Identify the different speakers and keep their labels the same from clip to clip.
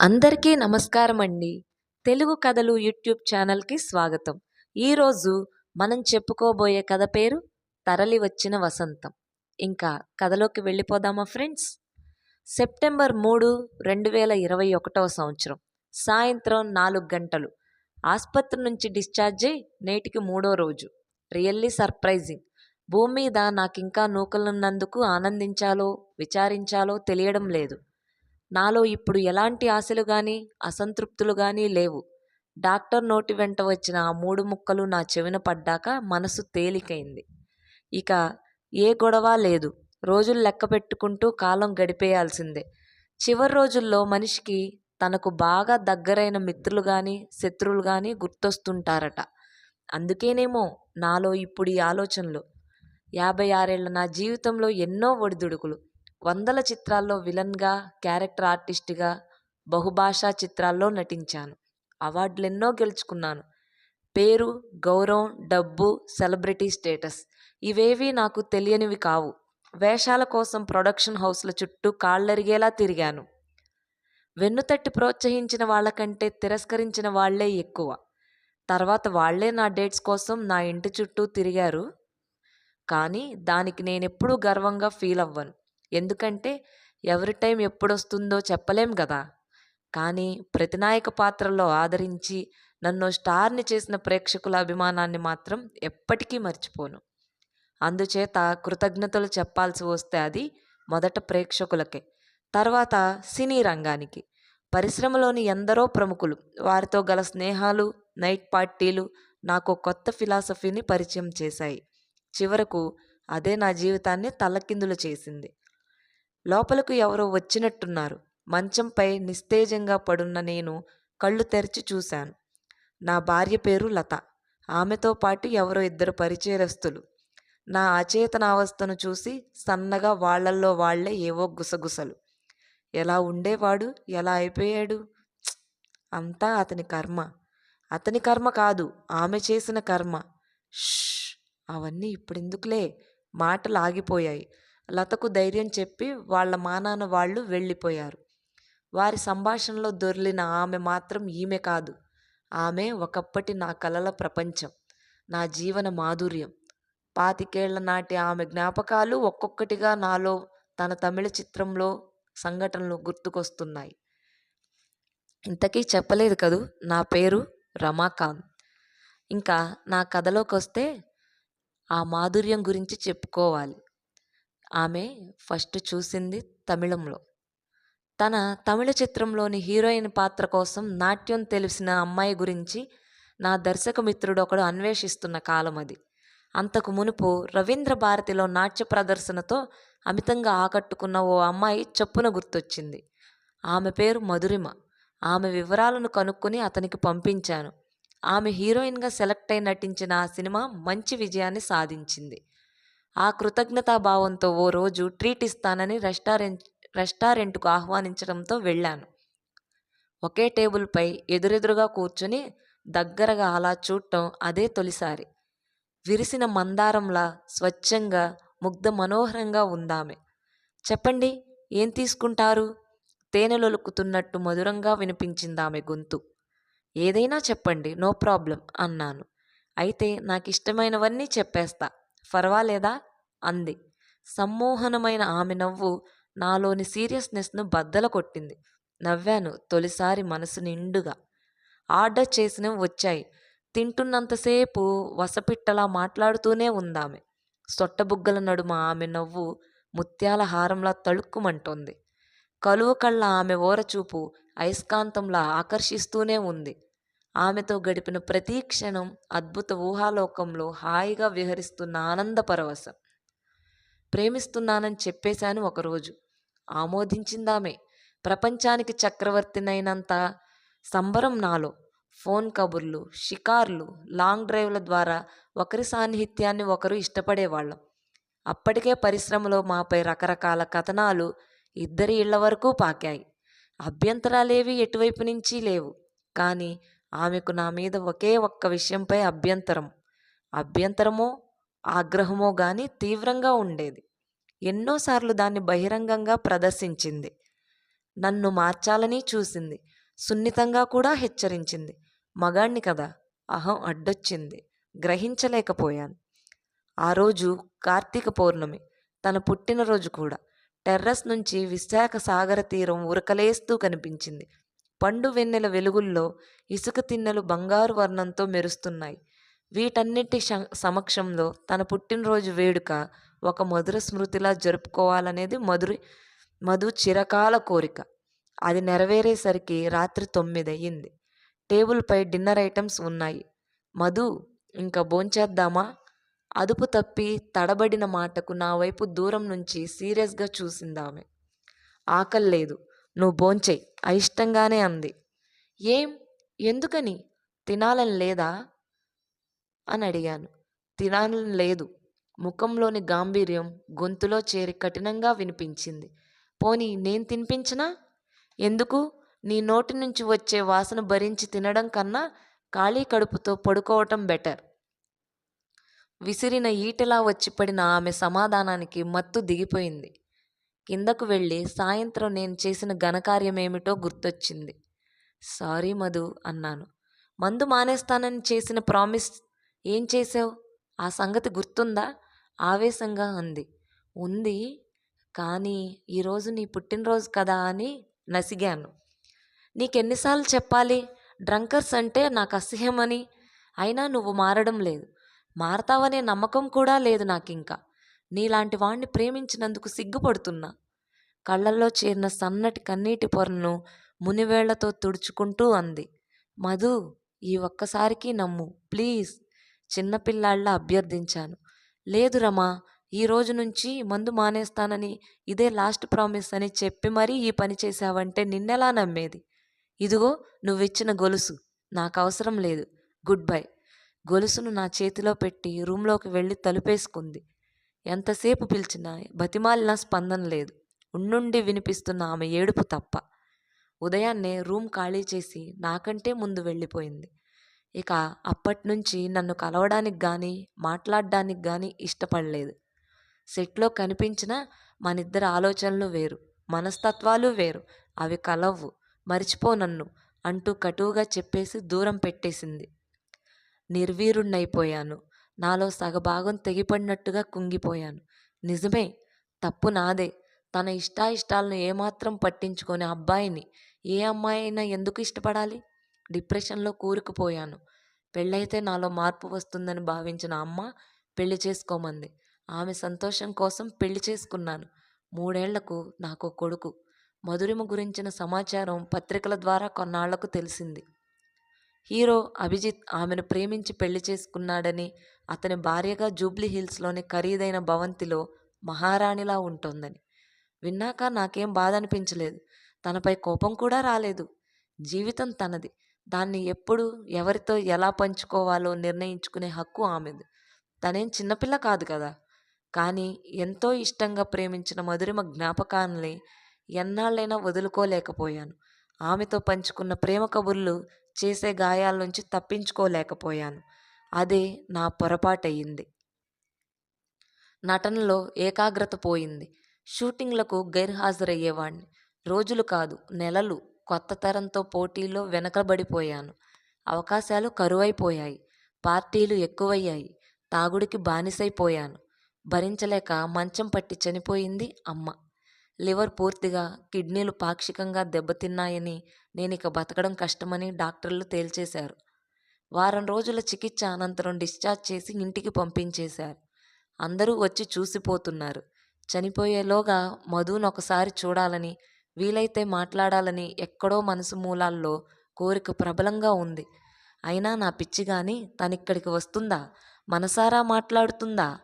Speaker 1: అందరికీ నమస్కారం అండి తెలుగు కథలు యూట్యూబ్ ఛానల్కి స్వాగతం. ఈరోజు మనం చెప్పుకోబోయే కథ పేరు తరలి వచ్చిన వసంతం. ఇంకా కథలోకి వెళ్ళిపోదామా ఫ్రెండ్స్? సెప్టెంబర్ మూడు రెండు వేల ఇరవై ఒకటవ సంవత్సరం. సాయంత్రం నాలుగు గంటలు. ఆసుపత్రి నుంచి డిశ్చార్జ్ అయి నేటికి మూడో రోజు. Really surprising. భూమి మీద నాకింకా నూకలున్నందుకు ఆనందించాలో విచారించాలో తెలియడం లేదు. నాలో ఇప్పుడు ఎలాంటి ఆశలు కానీ అసంతృప్తులు కానీ లేవు. డాక్టర్ నోటి వెంట వచ్చిన ఆ మూడు ముక్కలు నా చెవిన పడ్డాక మనసు తేలికైంది. ఇక ఏ గొడవ లేదు. రోజులు లెక్క పెట్టుకుంటూ కాలం గడిపేయాల్సిందే. చివరి రోజుల్లో మనిషికి తనకు బాగా దగ్గరైన మిత్రులు కానీ శత్రువులు కానీ గుర్తొస్తుంటారట. అందుకేనేమో నాలో ఇప్పుడు ఈ ఆలోచనలు. యాభై ఆరేళ్ళ నా జీవితంలో ఎన్నో ఒడిదుడుకులు. వందల చిత్రాల్లో విలన్గా క్యారెక్టర్ ఆర్టిస్ట్గా బహుభాషా చిత్రాల్లో నటించాను. అవార్డులు ఎన్నో గెలుచుకున్నాను. పేరు గౌరవం డబ్బు సెలబ్రిటీ స్టేటస్ ఇవేవీ నాకు తెలియనివి కావు. వేషాల కోసం ప్రొడక్షన్ హౌస్ల చుట్టూ కాళ్ళరిగేలా తిరిగాను. వెన్నుతట్టి ప్రోత్సహించిన వాళ్ళకంటే తిరస్కరించిన వాళ్ళే ఎక్కువ. తర్వాత వాళ్ళే నా డేట్స్ కోసం నా ఇంటి చుట్టూ తిరిగారు. కానీ దానికి నేనెప్పుడూ గర్వంగా ఫీల్ అవ్వను. ఎందుకంటే ఎవరి టైం ఎప్పుడొస్తుందో చెప్పలేం కదా కానీ ప్రతినాయక పాత్రలో ఆదరించి నన్ను స్టార్ని చేసిన ప్రేక్షకుల అభిమానాన్ని మాత్రం ఎప్పటికీ మర్చిపోను. అందుచేత కృతజ్ఞతలు చెప్పాల్సి వస్తే అది మొదట ప్రేక్షకులకే తర్వాత సినీ రంగానికి. పరిశ్రమలోని ఎందరో ప్రముఖులు వారితో గల స్నేహాలు నైట్ పార్టీలు నాకు కొత్త ఫిలాసఫీని పరిచయం చేశాయి. చివరకు అదే నా జీవితాన్ని తలకిందులు చేసింది. లోపలకు ఎవరో వచ్చినట్టున్నారు. మంచంపై నిస్తేజంగా పడున్న నేను కళ్ళు తెరిచి చూశాను. నా భార్య పేరు లత. ఆమెతో పాటు ఎవరో ఇద్దరు పరిచయస్తులు నా అచేతనావస్థను చూసి సన్నగా వాళ్ళల్లో వాళ్ళే ఏవో గుసగుసలు. ఎలా ఉండేవాడు? ఎలా అయిపోయాడు? అంతా అతని కర్మ. అతని కర్మ కాదు ఆమె చేసిన కర్మ. ష్! అవన్నీ ఇప్పుడెందుకులే? మాటలు ఆగిపోయాయి. లతకు ధైర్యం చెప్పి వాళ్ళ మానాన వాళ్ళు వెళ్ళిపోయారు. వారి సంభాషణలో దొర్లిన ఆమె మాత్రం ఈమె కాదు. ఆమె ఒకప్పటి నా కలల ప్రపంచం నా జీవన మాధుర్యం. పాతికేళ్ళ నాటి ఆమె జ్ఞాపకాలు ఒక్కొక్కటిగా నాలో తన తమిళ చిత్రంలో సంఘటనలు గుర్తుకొస్తున్నాయి. ఇంతకీ చెప్పలేదు కదూ నా పేరు రమాకాంత్. ఇంకా నా కథలోకి వస్తే ఆ మాధుర్యం గురించి చెప్పుకోవాలి. ఆమె ఫస్ట్ చూసింది తమిళంలో. తన తమిళ చిత్రంలోని హీరోయిన్ పాత్ర కోసం నాట్యం తెలిసిన అమ్మాయి గురించి నా దర్శక మిత్రుడు ఒకడు అన్వేషిస్తున్న కాలం అది. అంతకు మునుపు రవీంద్ర భారతిలో నాట్య ప్రదర్శనతో అమితంగా ఆకట్టుకున్న ఓ అమ్మాయి చెప్పున గుర్తొచ్చింది. ఆమె పేరు మధురిమ. ఆమె వివరాలను కనుక్కొని అతనికి పంపించాను. ఆమె హీరోయిన్గా సెలెక్ట్ అయి నటించిన ఆ సినిమా మంచి విజయాన్ని సాధించింది. ఆ కృతజ్ఞతాభావంతో ఓ రోజు ట్రీట్ ఇస్తానని రెస్టారెంట్ రెస్టారెంట్కు ఆహ్వానించడంతో వెళ్ళాను. ఒకే టేబుల్పై ఎదురెదురుగా కూర్చొని దగ్గరగా అలా చూడటం అదే తొలిసారి. విరిసిన మందారంలా స్వచ్ఛంగా ముగ్ధ మనోహరంగా ఉందామె. చెప్పండి ఏం తీసుకుంటారు? తేనెలొలుకుతున్నట్టు మధురంగా వినిపించిందామె గొంతు. ఏదైనా చెప్పండి నో ప్రాబ్లం అన్నాను. అయితే నాకు ఇష్టమైనవన్నీ చెప్పేస్తా. పర్వాలేదా అంది. సమ్మోహనమైన ఆమె నవ్వు నాలోని సీరియస్నెస్ను బద్దల కొట్టింది నవ్వాను తొలిసారి మనసు నిండుగా. ఆర్డర్ చేసినవి వచ్చాయి. తింటున్నంతసేపు వసపిట్టలా మాట్లాడుతూనే ఉందామె. సొట్టబుగ్గల నడుమ ఆమె నవ్వు ముత్యాల హారంలా తళుక్కుమంటోంది. కలువ కళ్ళ ఆమె ఓరచూపు అయస్కాంతంలా ఆకర్షిస్తూనే ఉంది. ఆమెతో గడిపిన ప్రతి క్షణం అద్భుత ఊహాలోకంలో హాయిగా విహరిస్తున్న ఆనంద పరవశం. ప్రేమిస్తున్నానని చెప్పేశాను ఒకరోజు. ఆమోదించిందామే. ప్రపంచానికి చక్రవర్తినైనంత సంబరం నాలో. ఫోన్ కబుర్లు షికార్లు లాంగ్ డ్రైవ్ల ద్వారా ఒకరి సాన్నిహిత్యాన్ని ఒకరు ఇష్టపడేవాళ్ళం. అప్పటికే పరిశ్రమలో మాపై రకరకాల కథనాలు ఇద్దరి ఇళ్ళ వరకు పాకాయి. అభ్యంతరాలేవి ఎటువైపు నుంచి లేవు. కానీ ఆమెకు నా మీద ఒకే ఒక్క విషయంపై అభ్యంతరం. అభ్యంతరమో ఆగ్రహమో గాని తీవ్రంగా ఉండేది. ఎన్నోసార్లు దాన్ని బహిరంగంగా ప్రదర్శించింది. నన్ను మార్చాలని చూసింది. సున్నితంగా కూడా హెచ్చరించింది. మగాణ్ణి కదా అహం అడ్డొచ్చింది. గ్రహించలేకపోయాను. ఆ రోజు కార్తీక పౌర్ణమి తన పుట్టినరోజు కూడా. టెర్రస్ నుంచి విశాఖ సాగర తీరం ఉరకలేస్తూ కనిపించింది. పండు వెన్నెల వెలుగుల్లో ఇసుక తిన్నెలు బంగారు వర్ణంతో మెరుస్తున్నాయి. వీటన్నిటి సమక్షంలో తన పుట్టినరోజు వేడుక ఒక మధుర స్మృతిలా జరుపుకోవాలనేది మధురి మధు చిరకాల కోరిక. అది నెరవేరేసరికి రాత్రి తొమ్మిది అయ్యింది టేబుల్పై డిన్నర్ ఐటమ్స్ ఉన్నాయి. మధు ఇంకా భోంచేద్దామా అదుపు తప్పి తడబడిన మాటకు నా వైపు దూరం నుంచి సీరియస్గా చూసిందామె. ఆకలి లేదు నువ్వు భోంచేయి అయిష్టంగానే అంది. ఏం? ఎందుకని? తినాలని లేదా? అని అడిగాను. తినాలని లేదు. ముఖంలోని గాంభీర్యం గొంతులో చేరి కఠినంగా వినిపించింది. పోనీ నేను తినిపించనా? ఎందుకు? నీ నోటి నుంచి వచ్చే వాసన భరించి తినడం కన్నా ఖాళీ కడుపుతో పడుకోవటం బెటర్. విసిరిన ఈటెలా వచ్చి పడిన ఆమె సమాధానానికి మత్తు దిగిపోయింది. కిందకు వెళ్ళి సాయంత్రం నేను చేసిన ఘనకార్యమేమిటో గుర్తొచ్చింది. సారీ మధు అన్నాను. మందు మానేస్తానని చేసిన ప్రామిస్ ఏం చేసావు ఆ సంగతి గుర్తుందా? ఆవేశంగా అంది. ఉంది. కానీ ఈరోజు నీ పుట్టినరోజు కదా అని నసిగాను. నీకెన్నిసార్లు చెప్పాలి? డ్రంకర్స్ అంటే నాకు అసహ్యమని. అయినా నువ్వు మారడం లేదు. మారతావనే నమ్మకం కూడా లేదు నాకింకా. నీలాంటి వాణ్ణి ప్రేమించినందుకు సిగ్గుపడుతున్నా. కళ్ళల్లో చేరిన సన్నటి కన్నీటి పొరను మునివేళ్ళతో తుడుచుకుంటూ అంది. మధు ఈ ఒక్కసారికి నమ్ము. ప్లీజ్. చిన్నపిల్లాళ్ళ అభ్యర్థించాను. లేదు రమా ఈ రోజు నుంచి మందు మానేస్తానని ఇదే లాస్ట్ ప్రామిస్ అని చెప్పి మరీ ఈ పని చేశావంటే నిన్నెలా నమ్మేది? ఇదిగో నువ్విచ్చిన గొలుసు. నాకు అవసరం లేదు. Goodbye. గొలుసును నా చేతిలో పెట్టి రూమ్లోకి వెళ్ళి తలుపేసుకుంది. ఎంతసేపు పిలిచినా బతిమాలినా స్పందన లేదు. ఉండుండి వినిపిస్తున్న ఆమె ఏడుపు తప్ప. ఉదయాన్నే రూమ్ ఖాళీ చేసి నాకంటే ముందు వెళ్ళిపోయింది. ఇక అప్పటినుంచి నన్ను కలవడానికి కానీ మాట్లాడడానికి కానీ ఇష్టపడలేదు. సెట్లో కనిపించిన మనిద్దరి ఆలోచనలు వేరు మనస్తత్వాలు వేరు. అవి కలవు మర్చిపో నన్ను అంటూ కటువుగా చెప్పేసి దూరం పెట్టేసింది. నిర్వీరుణ్ణైపోయాను. నాలో సగభాగం తెగిపడినట్టుగా కుంగిపోయాను. నిజమే తప్పు నాదే. తన ఇష్టాయిష్టాలను ఏమాత్రం పట్టించుకొని అబ్బాయిని ఏ అమ్మాయి అయినా ఎందుకు ఇష్టపడాలి? డిప్రెషన్లో కూరుకుపోయాను. పెళ్ళైతే నాలో మార్పు వస్తుందని భావించిన అమ్మ పెళ్ళి చేసుకోమంది. ఆమె సంతోషం కోసం పెళ్ళి చేసుకున్నాను. మూడేళ్ళకు నాకు కొడుకు. మధురిమ గురించిన సమాచారం పత్రికల ద్వారా కొన్నాళ్ళకు తెలిసింది. హీరో అభిజిత్ ఆమెను ప్రేమించి పెళ్ళి చేసుకున్నాడని అతని భార్యగా జూబ్లీ హిల్స్లోని ఖరీదైన భవంతిలో మహారాణిలా ఉంటోందని. విన్నాక నాకేం బాధ అనిపించలేదు తనపై కోపం కూడా రాలేదు. జీవితం తనది. దాన్ని ఎప్పుడు ఎవరితో ఎలా పంచుకోవాలో నిర్ణయించుకునే హక్కు ఆమెది. తనేం చిన్నపిల్ల కాదు కదా! కానీ ఎంతో ఇష్టంగా ప్రేమించిన మధురిమ జ్ఞాపకాన్ని ఎన్నాళ్ళైనా వదులుకోలేకపోయాను. ఆమెతో పంచుకున్న ప్రేమ కబుర్లు చేసే గాయాల నుంచి తప్పించుకోలేకపోయాను. అదే నా పొరపాటయ్యింది నటనలో ఏకాగ్రత పోయింది. షూటింగ్లకు గైర్హాజరయ్యేవాణ్ణి. రోజులు కాదు నెలలు కొత్త తరంతో పోటీలో వెనకబడిపోయాను. అవకాశాలు కరువైపోయాయి. పార్టీలు ఎక్కువయ్యాయి. తాగుడికి బానిసైపోయాను. భరించలేక మంచం పట్టి చనిపోయింది అమ్మ. లివర్ పూర్తిగా కిడ్నీలు పాక్షికంగా దెబ్బతిన్నాయని నేను ఇక బతకడం కష్టమని డాక్టర్లు తేల్చేశారు. వారం రోజుల చికిత్స అనంతరం డిశ్చార్జ్ చేసి ఇంటికి పంపించేశారు. అందరూ వచ్చి చూసిపోతున్నారు. చనిపోయేలోగా మధును ఒకసారి చూడాలని వీలైతే మాట్లాడాలని ఎక్కడో మనసు మూలాల్లో కోరిక ప్రబలంగా ఉంది. అయినా నా పిచ్చి కానీ తనిక్కడికి వస్తుందా? మనసారా మాట్లాడుతుందా?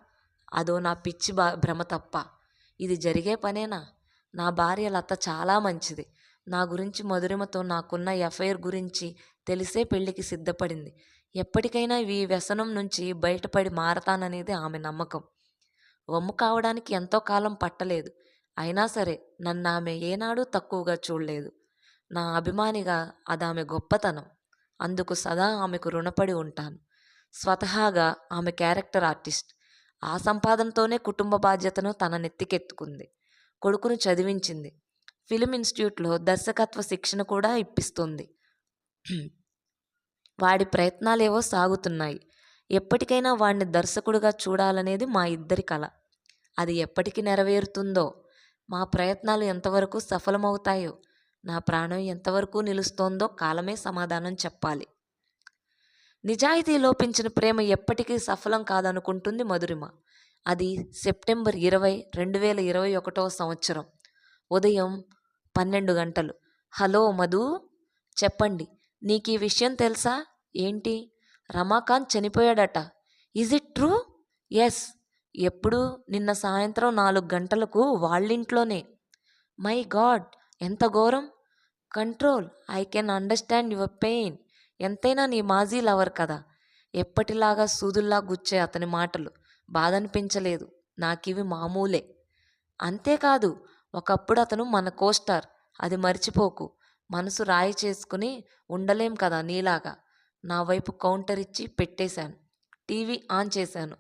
Speaker 1: అదో నా పిచ్చి భ్రమ తప్ప. ఇది జరిగే పనేనా? నా భార్య లత చాలా మంచిది. నా గురించి మధురిమతో నాకున్న ఎఫ్ఐఆర్ గురించి తెలిసే పెళ్ళికి సిద్ధపడింది. ఎప్పటికైనా ఈ వ్యసనం నుంచి బయటపడి మారతాననేది ఆమె నమ్మకం. వమ్ము కావడానికి ఎంతో కాలం పట్టలేదు. అయినా సరే నన్ను ఆమె ఏనాడూ తక్కువగా చూడలేదు. నా అభిమానిగా అది ఆమె గొప్పతనం. అందుకు సదా ఆమెకు రుణపడి ఉంటాను. స్వతహాగా ఆమె క్యారెక్టర్ ఆర్టిస్ట్. ఆ సంపాదనతోనే కుటుంబ బాధ్యతను తన నెత్తికెత్తుకుంది. కొడుకును చదివించింది. ఫిలిం ఇన్స్టిట్యూట్లో దర్శకత్వ శిక్షణ కూడా ఇప్పిస్తుంది. వాడి ప్రయత్నాలేవో సాగుతున్నాయి. ఎప్పటికైనా వాడిని దర్శకుడిగా చూడాలనేది మా ఇద్దరి కల. అది ఎప్పటికి నెరవేరుతుందో మా ప్రయత్నాలు ఎంతవరకు సఫలమవుతాయో నా ప్రాణం ఎంతవరకు నిలుస్తోందో కాలమే సమాధానం చెప్పాలి. నిజాయితీ లోపించిన ప్రేమ ఎప్పటికీ సఫలం కాదనుకుంటుంది మధురిమ. అది సెప్టెంబర్ ఇరవై రెండు వేల ఇరవై ఒకటో సంవత్సరం. ఉదయం పన్నెండు గంటలు. హలో మధు చెప్పండి నీకు ఈ విషయం తెలుసా? ఏంటి? Ramakant చనిపోయాడట. Is it true? Yes. ఎప్పుడు? నిన్న సాయంత్రం నాలుగు గంటలకు వాళ్ళింట్లోనే. మై గాడ్ ఎంత ఘోరం. Control I can understand your pain. ఎంతైనా నీ మాజీ లవర్ కదా. ఎప్పటిలాగా సూదుల్లా గుచ్చే అతని మాటలు. బాధ అనిపించలేదు నాకివి మామూలే. అంతేకాదు ఒకప్పుడు అతను మన కోస్టార్. అది మర్చిపోకు. మనసు రాయి చేసుకుని ఉండలేం కదా నీలాగా. నా వైపు కౌంటర్ ఇచ్చి పెట్టేశాను. టీవీ ఆన్ చేశాను.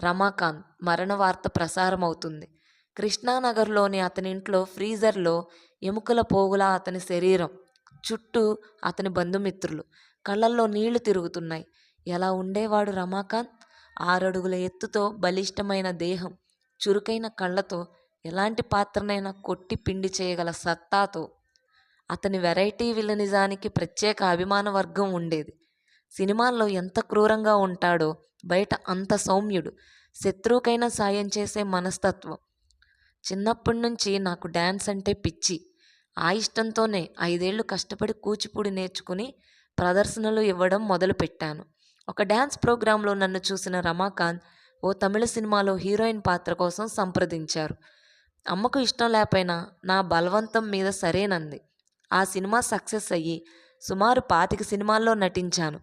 Speaker 1: రమాకాంత్ మరణ వార్త ప్రసారం అవుతుంది కృష్ణానగర్లోని అతని ఇంట్లో ఫ్రీజర్లో ఎముకల పోగులా అతని శరీరం. చుట్టూ అతని బంధుమిత్రులు. కళ్ళల్లో నీళ్ళు తిరుగుతున్నాయి. ఎలా ఉండేవాడు రమాకాంత్? ఆరడుగుల ఎత్తుతో బలిష్టమైన దేహం చురుకైన కళ్ళతో ఎలాంటి పాత్రనైనా కొట్టి పిండి చేయగల సత్తాతో అతని వెరైటీ విలనిజానికి ప్రత్యేక అభిమాన వర్గం ఉండేది. సినిమాల్లో ఎంత క్రూరంగా ఉంటాడో బయట అంత సౌమ్యుడు శత్రువుకైనా సాయం చేసే మనస్తత్వం. చిన్నప్పటి నుంచి నాకు డ్యాన్స్ అంటే పిచ్చి. ఆ ఇష్టంతోనే ఐదేళ్ళు కష్టపడి కూచిపూడి నేర్చుకుని ప్రదర్శనలు ఇవ్వడం మొదలుపెట్టాను. ఒక డ్యాన్స్ ప్రోగ్రాంలో నన్ను చూసిన రమాకాంత్ ఓ తమిళ సినిమాలో హీరోయిన్ పాత్ర కోసం సంప్రదించారు. అమ్మకు ఇష్టం లేకపోయినా నా బలవంతం మీద సరేనంది. ఆ సినిమా సక్సెస్ అయ్యి సుమారు పాతిక సినిమాల్లో నటించాను.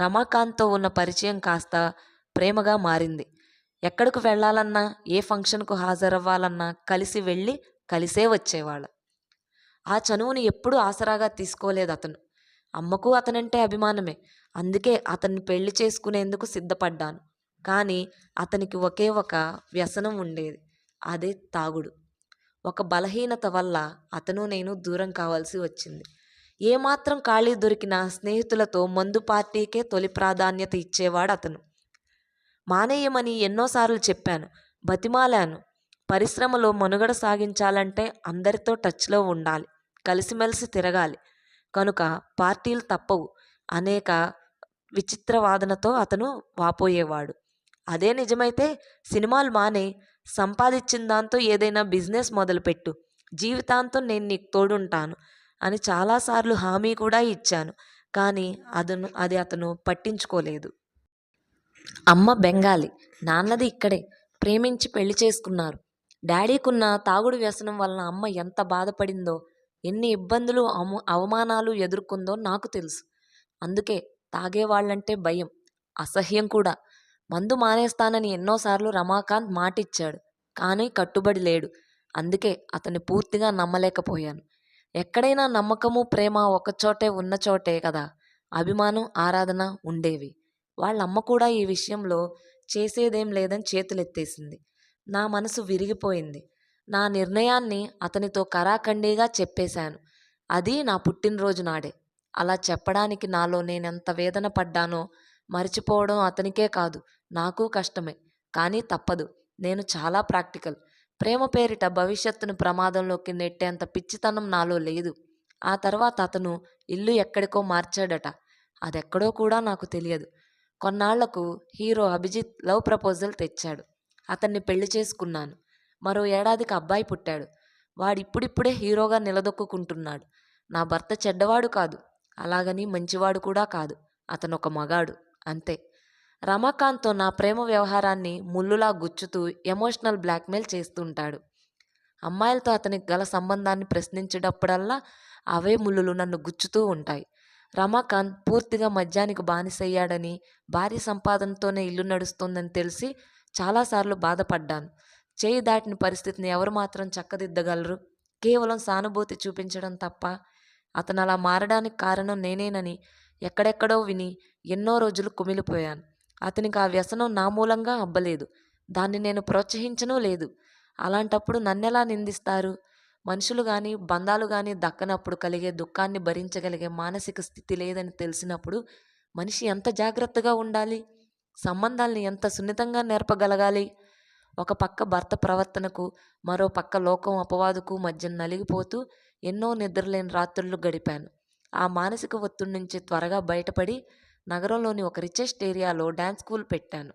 Speaker 1: రమాకాంత్తో ఉన్న పరిచయం కాస్త ప్రేమగా మారింది. ఎక్కడికి వెళ్ళాలన్నా ఏ ఫంక్షన్కు హాజరవ్వాలన్నా కలిసి వెళ్ళి కలిసే వచ్చేవాళ్ళం. ఆ చనువుని ఎప్పుడూ ఆసరాగా తీసుకోలేదు అతను. అమ్మకు అతనంటే అభిమానమే. అందుకే అతన్ని పెళ్ళి చేసుకునేందుకు సిద్ధపడ్డాను. కానీ అతనికి ఒకే ఒక వ్యసనం ఉండేది. అదే తాగుడు. ఒక బలహీనత వల్ల అతను నేను దూరం కావాల్సి వచ్చింది. ఏమాత్రం ఖాళీ దొరికిన స్నేహితులతో మందు పార్టీకే తొలి ప్రాధాన్యత ఇచ్చేవాడు అతను. మానేయమని ఎన్నోసార్లు చెప్పాను. బతిమాలాను. పరిశ్రమలో మనుగడ సాగించాలంటే అందరితో టచ్లో ఉండాలి. కలిసిమెలిసి తిరగాలి. కనుక పార్టీలు తప్పవు. అనేక విచిత్ర వాదనతో అతను వాపోయేవాడు. అదే నిజమైతే సినిమాలు మానే. సంపాదించిన దాంతో ఏదైనా బిజినెస్ మొదలుపెట్టు. జీవితాంతం నేను నీకు తోడుంటాను అని చాలాసార్లు హామీ కూడా ఇచ్చాను. కానీ అతను అది అతను పట్టించుకోలేదు. అమ్మ బెంగాలీ నాన్నది ఇక్కడే. ప్రేమించి పెళ్ళి చేసుకున్నారు. డాడీకున్న తాగుడు వ్యసనం వలన అమ్మ ఎంత బాధపడిందో ఎన్ని ఇబ్బందులు అవమానాలు ఎదుర్కొందో నాకు తెలుసు. అందుకే తాగేవాళ్ళంటే భయం అసహ్యం కూడా. మందు మానేస్తానని ఎన్నోసార్లు రమాకాంత్ మాటిచ్చాడు కానీ కట్టుబడి లేడు. అందుకే అతన్ని పూర్తిగా నమ్మలేకపోయాను. ఎక్కడైనా నమ్మకము ప్రేమ ఒకచోటే ఉన్న చోటే కదా. అభిమానం ఆరాధన ఉండేవి. వాళ్ళ అమ్మ కూడా ఈ విషయంలో చేసేదేం లేదని చేతులెత్తేసింది. నా మనసు విరిగిపోయింది. నా నిర్ణయాన్ని అతనితో కరాఖండిగా చెప్పేశాను. అది నా పుట్టినరోజు నాడే. అలా చెప్పడానికి నాలో నేనెంత వేదన పడ్డానో మర్చిపోవడం అతనికే కాదు నాకు కష్టమే. కానీ తప్పదు. నేను చాలా ప్రాక్టికల్. ప్రేమ పేరిట భవిష్యత్తును ప్రమాదంలోకి నెట్టేంత పిచ్చితనం నాలో లేదు. ఆ తర్వాత అతను ఇల్లు ఎక్కడికో మార్చాడట. అదెక్కడో కూడా నాకు తెలియదు. కొన్నాళ్ళకు హీరో అభిజిత్ లవ్ ప్రపోజల్ తెచ్చాడు. అతన్ని పెళ్ళి చేసుకున్నాను. మరో ఏడాదికి అబ్బాయి పుట్టాడు. వాడిప్పుడిప్పుడే హీరోగా నిలదొక్కుంటున్నాడు నా భర్త చెడ్డవాడు కాదు. అలాగని మంచివాడు కూడా కాదు. అతను ఒక మగాడు. అంతే. రమాకాంత్తో నా ప్రేమ వ్యవహారాన్ని ముల్లులా గుచ్చుతూ ఎమోషనల్ బ్లాక్మెయిల్ చేస్తుంటాడు. అమ్మాయిలతో అతనికి గల సంబంధాన్ని ప్రశ్నించేటప్పుడల్లా అవే ముళ్ళులు నన్ను గుచ్చుతూ ఉంటాయి. రమాకాంత్ పూర్తిగా మద్యానికి బానిసయ్యాడని భార్య సంపాదనతోనే ఇల్లు నడుస్తుందని తెలిసి చాలాసార్లు బాధపడ్డాను. చేయి దాటిన పరిస్థితిని ఎవరు మాత్రం చక్కదిద్దగలరు. కేవలం సానుభూతి చూపించడం తప్ప అతను అలా మారడానికి కారణం నేనేనని ఎక్కడెక్కడో విని ఎన్నో రోజులు కుమిలిపోయాను. అతనికి ఆ వ్యసనం నా మూలంగా అబ్బలేదు. దాన్ని నేను ప్రోత్సహించనూ లేదు. అలాంటప్పుడు నన్నెలా నిందిస్తారు? మనుషులు కానీ బంధాలు కానీ దక్కనప్పుడు కలిగే దుఃఖాన్ని భరించగలిగే మానసిక స్థితి లేదని తెలిసినప్పుడు మనిషి ఎంత జాగ్రత్తగా ఉండాలి? సంబంధాల్ని ఎంత సున్నితంగా నేర్పగలగాలి? ఒక పక్క భర్త ప్రవర్తనకు మరో పక్క లోకం అపవాదుకు మధ్య నలిగిపోతూ ఎన్నో నిద్రలేని రాత్రులు గడిపాను. ఆ మానసిక ఒత్తిడి నుంచి త్వరగా బయటపడి నగరంలోని ఒక రిచెస్ట్ ఏరియాలో డ్యాన్స్ స్కూల్ పెట్టాను.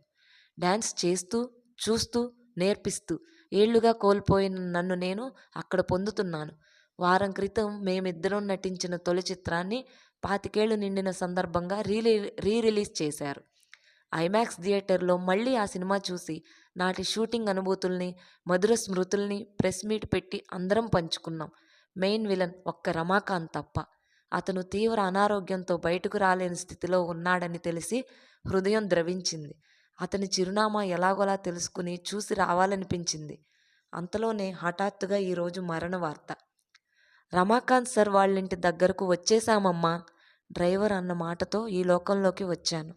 Speaker 1: డ్యాన్స్ చేస్తూ చూస్తూ నేర్పిస్తూ ఏళ్ళుగా కోల్పోయిన నన్ను నేను అక్కడ పొందుతున్నాను. వారం క్రితం మేమిద్దరం నటించిన తొలి చిత్రాన్ని పాతికేళ్ళు నిండిన సందర్భంగా రీలీ రీ రిలీజ్ చేశారు. ఐమాక్స్ థియేటర్లో మళ్ళీ ఆ సినిమా చూసి నాటి షూటింగ్ అనుభూతుల్ని మధుర స్మృతుల్ని ప్రెస్ మీట్ పెట్టి అందరం పంచుకున్నాం. మెయిన్ విలన్ ఒక్క రమాకాంత్ తప్ప. అతను తీవ్ర అనారోగ్యంతో బయటకు రాలేని స్థితిలో ఉన్నాడని తెలిసి హృదయం ద్రవించింది. అతని చిరునామా ఎలాగోలా తెలుసుకుని చూసి రావాలనిపించింది. అంతలోనే హఠాత్తుగా ఈరోజు మరణ వార్త రమాకాంత్ సార్ వాళ్ళింటి దగ్గరకు వచ్చేశామమ్మా. డ్రైవర్ అన్న మాటతో ఈ లోకంలోకి వచ్చాను.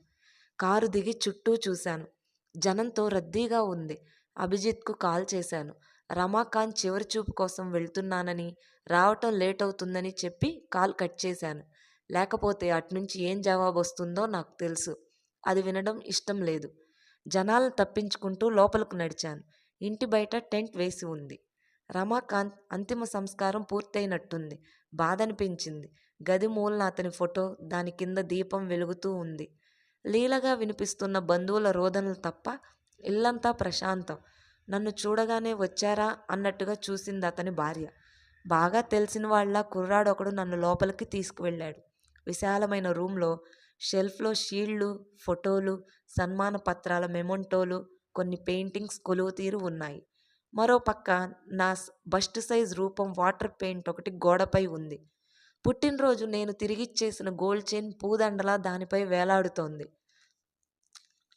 Speaker 1: కారు దిగి చుట్టూ చూశాను. జనంతో రద్దీగా ఉంది. అభిజిత్కు కాల్ చేశాను. రమాకాంత్ చివరి చూపు కోసం వెళ్తున్నానని రావటం లేట్ అవుతుందని చెప్పి కాల్ కట్ చేశాను. లేకపోతే అట్నుంచి ఏం జవాబు వస్తుందో నాకు తెలుసు. అది వినడం ఇష్టం లేదు. జనాలను తప్పించుకుంటూ లోపలకు నడిచాను. ఇంటి బయట టెంట్ వేసి ఉంది. రమాకాంత్ అంతిమ సంస్కారం పూర్తయినట్టుంది. బాధ అనిపించింది గది మూలన అతని ఫోటో దాని కింద దీపం వెలుగుతూ ఉంది. లీలగా వినిపిస్తున్న బంధువుల రోదనలు తప్ప ఇల్లంతా ప్రశాంతం. నన్ను చూడగానే వచ్చారా అన్నట్టుగా చూసింది అతని భార్య. బాగా తెలిసిన వాళ్ళ కుర్రాడొకడు నన్ను లోపలికి తీసుకువెళ్ళాడు. విశాలమైన రూమ్లో షెల్ఫ్లో షీల్డ్లు ఫోటోలు సన్మాన పత్రాల మెమొంటోలు కొన్ని పెయింటింగ్స్ కొలువు తీరు ఉన్నాయి. మరోపక్క నా బస్ట్ సైజ్ రూపం వాటర్ పెయింట్ ఒకటి గోడపై ఉంది. పుట్టినరోజు నేను తిరిగిచ్చేసిన గోల్డ్ చైన్ పూదండలా దానిపై వేలాడుతోంది.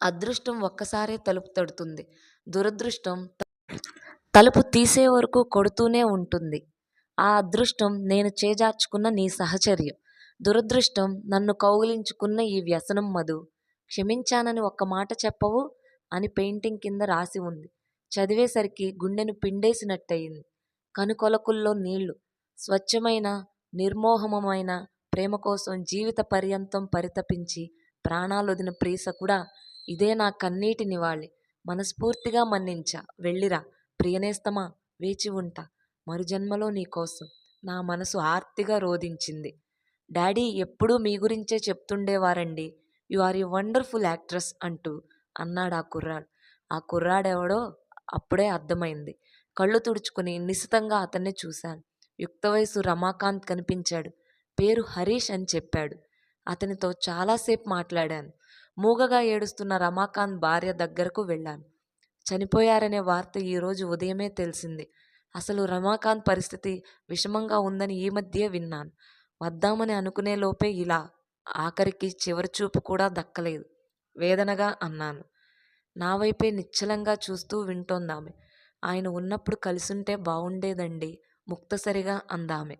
Speaker 1: అదృష్టం ఒక్కసారే తలుపు తడుతుంది. దురదృష్టం తలుపు తీసే వరకు కొడుతూనే ఉంటుంది. ఆ అదృష్టం నేను చేజార్చుకున్న నీ సహచర్యం. దురదృష్టం నన్ను కౌగిలించుకున్న ఈ వ్యసనం మధు. క్షమించానని ఒక్క మాట చెప్పవు అని పెయింటింగ్ కింద రాసి ఉంది. చదివేసరికి గుండెను పిండేసినట్టయింది. కనుకొలకుల్లో నీళ్ళు. స్వచ్ఛమైన నిర్మోహమమైన ప్రేమ కోసం జీవిత పర్యంతం పరితపించి ప్రాణాలొదిన ప్రీస కూడా ఇదే నా కన్నీటి నివాళి. మనస్ఫూర్తిగా మన్నించా. వెళ్ళిరా. ప్రియనేస్తమా. వేచి ఉంటా. మరుజన్మలో నీకోసం నా మనసు ఆర్తిగా రోధించింది. డాడీ ఎప్పుడూ మీ గురించే చెప్తుండేవారండి. You are a wonderful actress అంటూ అన్నాడు ఆ కుర్రాడు. ఆ కుర్రాడెవడో అప్పుడే అర్థమైంది. కళ్ళు తుడుచుకుని నిశితంగా అతన్ని చూశాను. యుక్త వయసు రమాకాంత్ కనిపించాడు. పేరు హరీష్ అని చెప్పాడు. అతనితో చాలాసేపు మాట్లాడాను. మూగగా ఏడుస్తున్న రమాకాంత్ భార్య దగ్గరకు వెళ్ళాను. చనిపోయారనే వార్త ఈరోజు ఉదయమే తెలిసింది. అసలు రమాకాంత్ పరిస్థితి విషమంగా ఉందని ఈ మధ్యే విన్నాను. వద్దామని అనుకునే లోపే ఇలా ఆఖరికి చివరి చూపు కూడా దక్కలేదు. వేదనగా అన్నాను. నా వైపే నిశ్చలంగా చూస్తూ వింటోందామె. ఆయన ఉన్నప్పుడు కలిసుంటే బాగుండేదండి ముక్తసరిగా అందామె.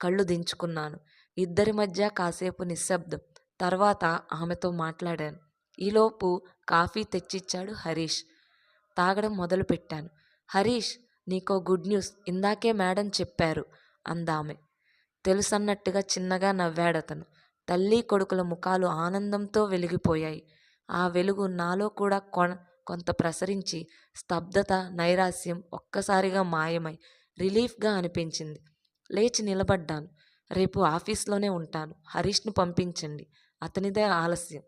Speaker 1: కళ్ళు దించుకున్నాను. ఇద్దరి మధ్య కాసేపు నిశ్శబ్దం. తర్వాత ఆమెతో మాట్లాడాను. ఈలోపు కాఫీ తెచ్చిచ్చాడు హరీష్. తాగడం మొదలుపెట్టాను. హరీష్ నీకో గుడ్ న్యూస్. ఇందాకే మేడం చెప్పారు అందామె. తెలుసన్నట్టుగా చిన్నగా నవ్వాడతను. తల్లి కొడుకుల ముఖాలు ఆనందంతో వెలిగిపోయాయి. ఆ వెలుగు నాలో కూడా కొన కొంత ప్రసరించి స్తబ్దత నైరాస్యం ఒక్కసారిగా మాయమై రిలీఫ్గా అనిపించింది. లేచి నిలబడ్డాను. రేపు ఆఫీస్లోనే ఉంటాను. హరీష్ని పంపించండి. అతనిదే ఆలస్యం.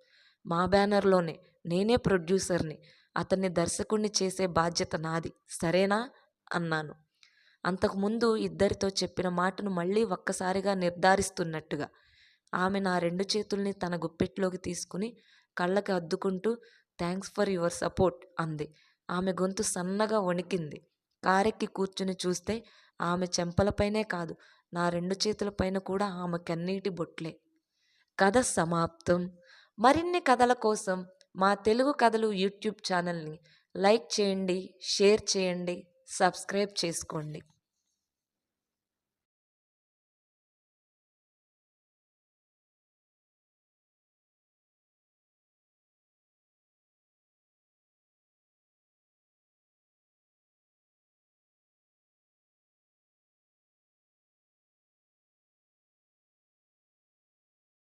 Speaker 1: మా బ్యానర్లోనే. నేనే ప్రొడ్యూసర్ని. అతన్ని దర్శకుణ్ణి చేసే బాధ్యత నాది. సరేనా? అన్నాను. అంతకుముందు ఇద్దరితో చెప్పిన మాటను మళ్ళీ ఒక్కసారిగా నిర్ధారిస్తున్నట్టుగా. ఆమె నా రెండు చేతుల్ని తన గుప్పెట్లోకి తీసుకుని కళ్ళకి అద్దుకుంటూ థ్యాంక్స్ ఫర్ యువర్ సపోర్ట్ అంది. ఆమె గొంతు సన్నగా వణికింది. కారెక్కి కూర్చుని చూస్తే ఆమె చెంపలపైనే కాదు నా రెండు చేతులపైన కూడా ఆమె కన్నీటి బొట్లే. కథ సమాప్తం. మరిన్ని కథల కోసం మా తెలుగు కథలు యూట్యూబ్ ఛానల్ని లైక్ చేయండి షేర్ చేయండి సబ్స్క్రైబ్ చేసుకోండి.